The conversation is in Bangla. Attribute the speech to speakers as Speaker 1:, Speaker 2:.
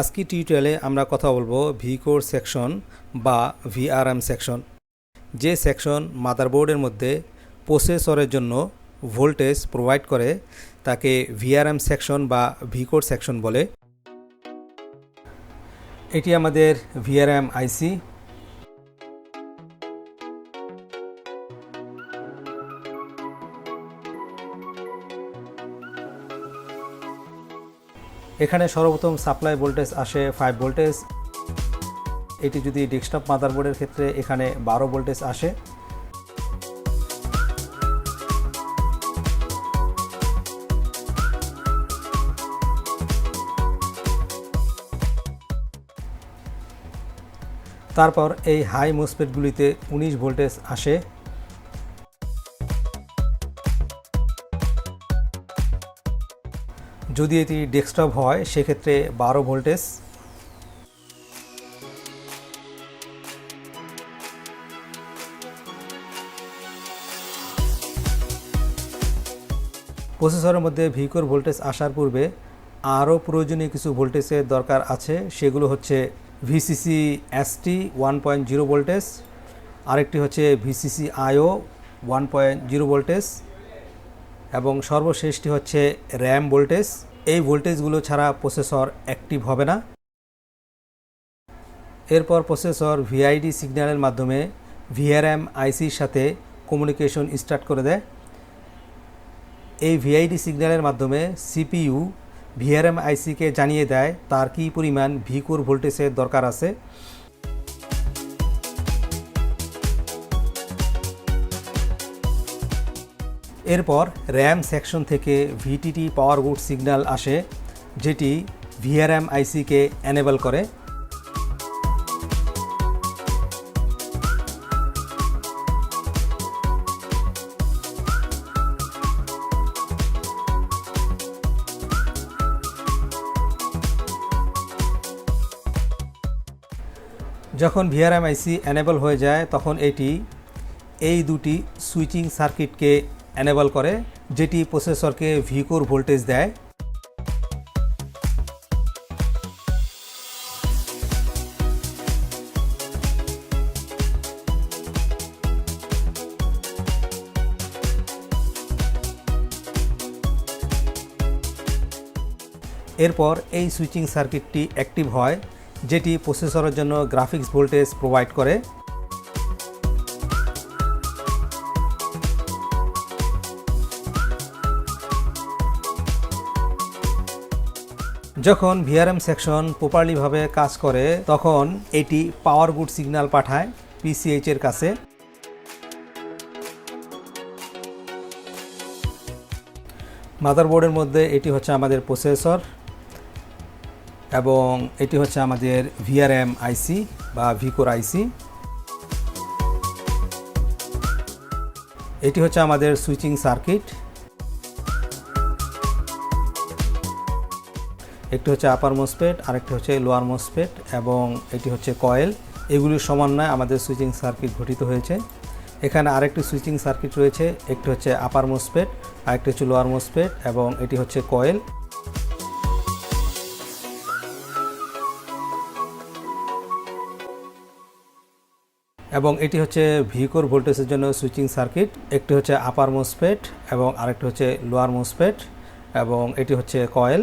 Speaker 1: আজকে টিউটোরিয়ালে আমরা কথা বলব ভিকোর সেকশন বা ভিআরএম সেকশন যে সেকশন মাদারবোর্ডের মধ্যে প্রসেসরের জন্য ভোল্টেজ প্রোভাইড করে, তাকে ভিআরএম সেকশন বা ভিকোর সেকশন বলে। এটি আমাদের ভিআরএম আইসি এখানে সর্বপ্রথম সাপ্লাই ভোল্টেজ আসে ফাইভ ভোল্টেজ এটি যদি ডেস্কটপ মাদারবোর্ডের ক্ষেত্রে এখানে বারো ভোল্টেজ আসে। তারপর এই হাই মোসপেটগুলিতে উনিশ ভোল্টেজ আসে। যদি এটি ডেস্কটপ হয়, সেক্ষেত্রে বারো ভোল্টেজ। প্রসেসরের মধ্যে ভিকোর ভোল্টেজ আসার পূর্বে আরও প্রয়োজনীয় কিছু ভোল্টেজের দরকার আছে। সেগুলো হচ্ছে VCC ST one point zero voltage আরেকটি হচ্ছে VCC IO one point zero voltage এবং সর্বশেষটি হচ্ছে র্যাম ভোল্টেজ। এই ভোল্টেজগুলো ছাড়া প্রসেসর অ্যাক্টিভ হবে না। এরপর প্রসেসর ভিআইডি সিগন্যালের মাধ্যমে ভিআরএম আইসির সাথে কমিউনিকেশন স্টার্ট করে দেয়। এই ভিআইডি সিগন্যালের মাধ্যমে সিপিইউ ভিআরএম আইসিকে জানিয়ে দেয়, তার কী পরিমাণ ভিকুর ভোল্টেজের দরকার আছে। এরপর র্যাম সেকশন থেকে ভিটিটি পাওয়ার গুড সিগন্যাল আসে, যেটি ভিআরএম আইসিকে এনেবল করে। যখন ভিআরএম আইসি এনেবল হয়ে যায়, তখন এটি এই দুটি সুইচিং সার্কিটকে এনেবল করে, যেটি প্রসেসরকে ভিকোর ভোল্টেজ দেয়। এরপর এই সুইচিং সার্কিটটি অ্যাক্টিভ হয়, যেটি প্রসেসরের জন্য গ্রাফিক্স ভোল্টেজ প্রোভাইড করে। যখন ভিআরএম সেকশন প্রপারলিভাবে কাজ করে, তখন এটি পাওয়ার গুড সিগন্যাল পাঠায় পিসিএইচ এর কাছে। মাদারবোর্ডের মধ্যে এটি হচ্ছে আমাদের প্রসেসর এবং এটি হচ্ছে আমাদের ভিআরএম আইসি বা ভিকোর আইসি এটি হচ্ছে আমাদের সুইচিং সার্কিট একটি হচ্ছে আপার মোসপেট আরেকটি হচ্ছে লোয়ার মোসপেট এবং এটি হচ্ছে কয়েল এগুলির সমন্বয়ে আমাদের সুইচিং সার্কিট গঠিত হয়েছে। এখানে আরেকটি সুইচিং সার্কিট রয়েছে, একটি হচ্ছে আপার মোসপেট আরেকটি হচ্ছে লোয়ার মোসপেট এবং এটি হচ্ছে কয়েল এবং এটি হচ্ছে ভিকোর ভোল্টেজের জন্য সুইচিং সার্কিট একটি হচ্ছে আপার মোসপেট এবং আরেকটি হচ্ছে লোয়ার মোসপেট এবং এটি হচ্ছে কয়েল